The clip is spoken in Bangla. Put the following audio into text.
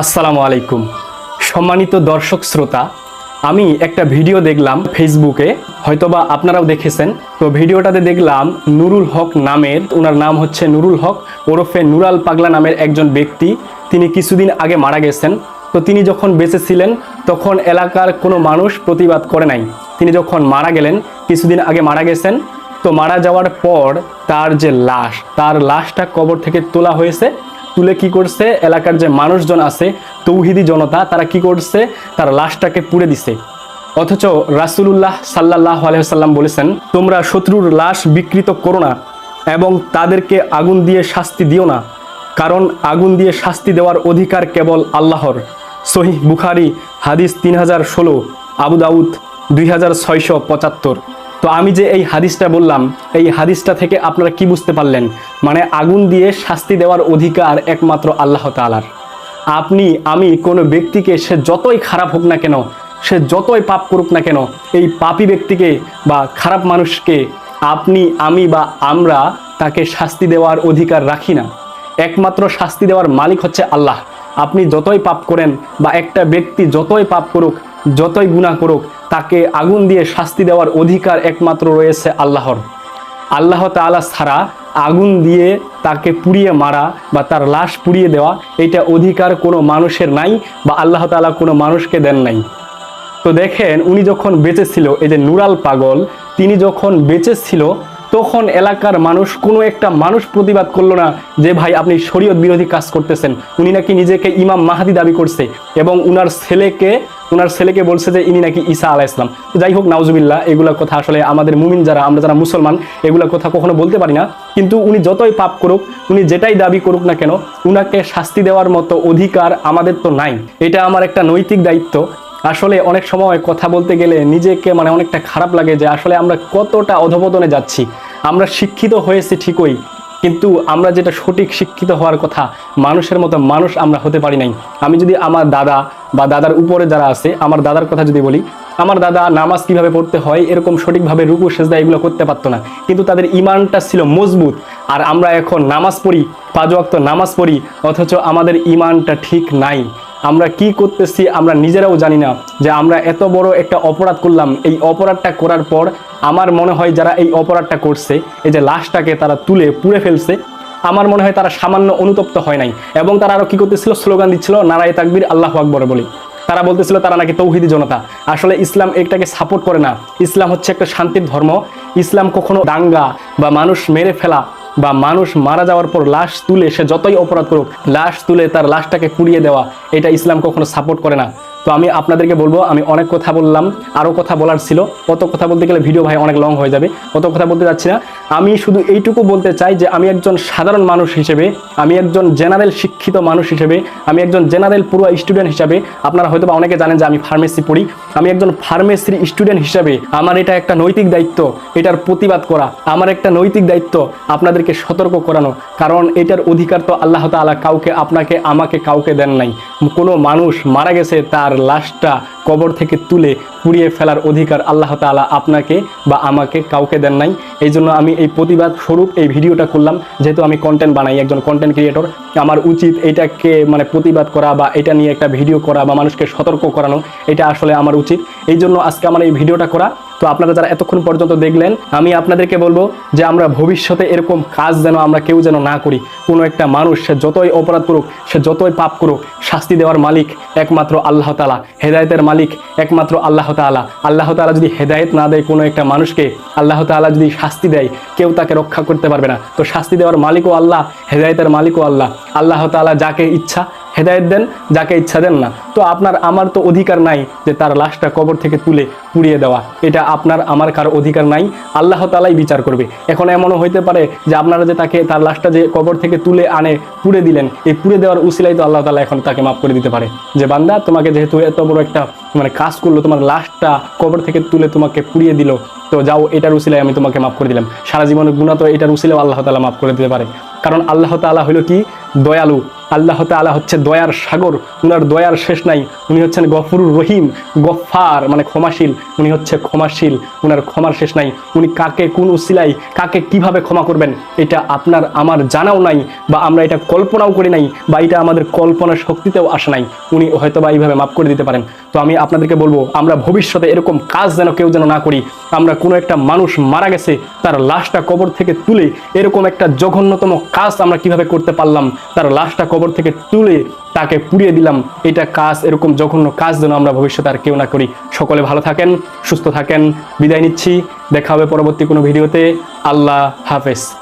আসসালামু আলাইকুম। সম্মানিত দর্শক শ্রোতা, আমি একটা ভিডিও দেখলাম ফেসবুকে, হয়তোবা আপনারাও দেখেছেন। তো ভিডিওটাতে দেখলাম নুরুল হক নামের ওনার নাম হচ্ছে নুরুল হক, ওরফে নুরাল পাগলা নামের একজন ব্যক্তি। তিনি কিছুদিন আগে মারা গেছেন। তো তিনি যখন বেঁচে ছিলেন, তখন এলাকার কোনো মানুষ প্রতিবাদ করে নাই। তিনি যখন মারা গেলেন, কিছুদিন আগে মারা গেছেন। তো মারা যাওয়ার পর তার যে লাশ, তার লাশটা কবর থেকে তোলা হয়েছে। তুলে কি করছে? এলাকার যে মানুষজন আছে, তৌহিদি জনতা, তারা কি করছে? তার লাশটাকে পুড়ে দিছে। অথচ রাসুলুল্লাহ সাল্লাহ আলহাম বলেছেন, তোমরা শত্রুর লাশ বিকৃত করো না এবং তাদেরকে আগুন দিয়ে শাস্তি দিও না, কারণ আগুন দিয়ে শাস্তি দেওয়ার অধিকার কেবল আল্লাহর। সহি বুখারি, হাদিস তিন হাজার ষোলো, আবু দাউদ দুই হাজার ছয়শো পঁচাত্তর। তো আমি যে এই হাদিসটা বললাম, এই হাদিসটা থেকে আপনারা কি বুঝতে পারলেন? মানে আগুন দিয়ে শাস্তি দেওয়ার অধিকার একমাত্র আল্লাহ তালার আপনি, আমি কোনো ব্যক্তিকে সে যতই খারাপ হোক না কেন, সে যতই পাপ করুক না কেন, এই পাপী ব্যক্তিকে বা খারাপ মানুষকে আপনি, আমি বা আমরা তাকে শাস্তি দেওয়ার অধিকার রাখি না। একমাত্র শাস্তি দেওয়ার মালিক হচ্ছে আল্লাহ। আপনি যতই পাপ করেন বা একটা ব্যক্তি যতই পাপ করুক যতই গুণা করুক, তাকে আগুন দিয়ে শাস্তি দেওয়ার অধিকার একমাত্র রয়েছে আল্লাহর। আল্লাহ তাআলা ছাড়া আগুন দিয়ে তাকে পুড়িয়ে মারা বা তার লাশ পুড়িয়ে দেওয়া, এটা অধিকার কোনো মানুষের নাই বা আল্লাহ তাআলা কোনো মানুষকে দেন নাই। তো দেখেন, উনি যখন বেঁচে ছিল, এই যে নুরাল পাগল, তিনি যখন বেঁচে ছিল তখন এলাকার মানুষ, কোনো একটা মানুষ প্রতিবাদ করল না যে, ভাই, আপনি শরীয়ত বিরোধী কাজ করতেছেন। উনি নাকি নিজেকে ইমাম মাহাদি দাবি করছে এবং উনার ছেলেকে উনার ছেলেকে বলছে যে, ইনি নাকি ঈসা আলাহ ইসলাম তো যাই হোক, নাউজুবিল্লাহ এগুলা কথা আসলে আমাদের মুমিন যারা, আমরা যারা মুসলমান এগুলা কথা কখনো বলতে পারি না। কিন্তু উনি যতই পাপ করুক, উনি যেটাই দাবি করুক না কেন, উনাকে শাস্তি দেওয়ার মতো অধিকার আমাদের তো নাই। এটা আমার একটা নৈতিক দায়িত্ব। আসলে অনেক সময় কথা বলতে গেলে নিজেকে মানে অনেকটা খারাপ লাগে যে আসলে আমরা কতটা অধপতনে যাচ্ছি। আমরা শিক্ষিত হয়েছি ঠিকই, কিন্তু আমরা যেটা সঠিক শিক্ষিত হওয়ার কথা, মানুষের মতো মানুষ আমরা হতে পারি নাই। আমি যদি আমার দাদা বা দাদার উপরে যারা আছে, আমার দাদার কথা যদি বলি, আমার দাদা নামাজ কীভাবে পড়তে হয়, এরকম সঠিকভাবে রুকু, সেজদা এগুলো করতে পারতো না। কিন্তু তাদের ইমানটা ছিল মজবুত। আর আমরা এখন নামাজ পড়ি, পাঁচ নামাজ পড়ি, অথচ আমাদের ইমানটা ঠিক নাই। আমরা কি করতেছি আমরা নিজেরাও জানি না যে আমরা এত বড় একটা অপরাধ করলাম। এই অপরাধটা করার পর আমার মনে হয় যারা এই অপরাধটা করছে, এই যে লাশটাকে তারা তুলে পুড়ে ফেলছে, আমার মনে হয় তারা সামান্য অনুতপ্ত হয় নাই। এবং তারা আরও কি করতেছিল? স্লোগান দিচ্ছিল, নারায় তাকবির, আল্লাহ আকবর বলে। তারা বলতেছিল তারা নাকি তৌহিদি জনতা। আসলে ইসলাম এটাকে সাপোর্ট করে না। ইসলাম হচ্ছে একটা শান্তির ধর্ম। ইসলাম কখনো দাঙ্গা বা মানুষ মেরে ফেলা বা মানুষ মারা যাওয়ার পর লাশ তুলে সে যতই অপরাধ করুক, লাশ তুলে তার লাশটাকে পুড়িয়ে দেওয়া, এটা ইসলাম কখনো সাপোর্ট করে না। তো আমি আপনাদেরকে বলব, আমি অনেক কথা বললাম আরও কথা বলার ছিল। অত কথা বলতে গেলে ভিডিও ভাই অনেক লং হয়ে যাবে। অত কথা বলতে যাচ্ছি না। আমি শুধু এইটুকু বলতে চাই যে, আমি একজন সাধারণ মানুষ হিসেবে, আমি একজন জেনারেল শিক্ষিত মানুষ হিসেবে, আমি একজন জেনারেল পুরো স্টুডেন্ট হিসাবে, আপনারা হয়তো বা অনেকে জানেন যে আমি ফার্মেসি পড়ি। আমি একজন ফার্মেসির স্টুডেন্ট হিসাবে আমার এটা একটা নৈতিক দায়িত্ব, এটার প্রতিবাদ করা, আমার একটা নৈতিক দায়িত্ব আপনাদেরকে সতর্ক করানো, কারণ এটার অধিকার তো আল্লাহ তালা কাউকে, আপনাকে, আমাকে কাউকে দেন নাই। কোনো মানুষ মারা গেছে, তার লাশটা কবর থেকে তুলে পুড়িয়ে ফেলার অধিকার আল্লাহ তালা আপনাকে বা আমাকে কাউকে দেন নাই। এই জন্য আমি এই প্রতিবাদ স্বরূপ এই ভিডিওটা করলাম। যেহেতু আমি কন্টেন্ট বানাই, একজন কন্টেন্ট ক্রিয়েটর আমার উচিত এটাকে মানে প্রতিবাদ করা বা এটা নিয়ে একটা ভিডিও করা বা মানুষকে সতর্ক করানো, এটা আসলে আমার উচিত। এই জন্য আজকে আমার এই ভিডিওটা করা। তো আপনারা যারা এতক্ষণ পর্যন্ত দেখলেন, আমি আপনাদেরকে বলব যে আমরা ভবিষ্যতে এরকম কাজ যেন আমরা কেউ যেন না করি। কোনো একটা মানুষ, সে যতই অপরাধ করুক, সে যতই পাপ করুক, শাস্তি দেওয়ার মালিক একমাত্র আল্লাহ তালা হেদায়তের মালিক একমাত্র আল্লাহ তালা আল্লাহ তালা যদি হেদায়ত না দেয় কোনো একটা মানুষকে, আল্লাহ তালা যদি শাস্তি দেয়, কেউ তাকে রক্ষা করতে পারবে না। তো শাস্তি দেওয়ার মালিকও আল্লাহ, হেদায়তের মালিকও আল্লাহ। আল্লাহ তালা যাকে ইচ্ছা হেদায়ত দেন, যাকে ইচ্ছা দেন না। তো আপনার, আমার তো অধিকার নাই যে তার লাশটা কবর থেকে তুলে পুড়িয়ে দেওয়া। এটা আপনার, আমার কারও অধিকার নাই। আল্লাহ তালাই বিচার করবে। এখন এমনও হইতে পারে যে আপনারা যে তাকে, তার লাশটা যে কবর থেকে তুলে আনে, পুড়ে দিলেন, এই পুড়ে দেওয়ার উসিলাই তো আল্লাহ তালা এখন তাকে মাফ করে দিতে পারে। যে বান্দা, তোমাকে যেহেতু এত বড় একটা মানে কাজ করল, তোমার লাশটা কবর থেকে তুলে তোমাকে পুড়িয়ে দিল, তো যাও, এটার উসিলাই আমি তোমাকে মাফ করে দিলাম। সারা জীবনের গুণা তো এটার উসিলেও আল্লাহ তালা মাফ করে দিতে পারে। কারণ আল্লাহ তালা হলো কি? দয়ালু। আল্লাহ তাআলা হচ্ছে দয়ার সাগর, উনার দয়ার শেষ নাই। উনি হচ্ছেন গফুরুর রহিম গফার মানে ক্ষমাশীল। উনি হচ্ছে ক্ষমাশীল, উনার ক্ষমার শেষ নাই। উনি কাকে কোন উসিলাই কাকে কীভাবে ক্ষমা করবেন, এটা আপনার, আমার জানাও নাই বা আমরা এটা কল্পনাও করি নাই বা এটা আমাদের কল্পনার শক্তিতেও আসে নাই। উনি হয়তো বা এইভাবে মাফ করে দিতে পারেন। তো আমি আপনাদেরকে বলব, আমরা ভবিষ্যতে এরকম কাজ যেন কেউ যেন না করি। আমরা কোনো একটা মানুষ মারা গেছে, তার লাশটা কবর থেকে তুলে এরকম একটা জঘন্যতম কাজ আমরা কীভাবে করতে পারলাম, তার লাশটা কবর থেকে তুলে তাকে পুড়িয়ে দিলাম। এটা কাজ, এরকম যখন কাজ যেন আমরা ভবিষ্যতে আর কেউ না করি। সকলে ভালো থাকেন, সুস্থ থাকেন। বিদায় নিচ্ছি। দেখা হবে পরবর্তী কোনো ভিডিওতে। আল্লাহ হাফেজ।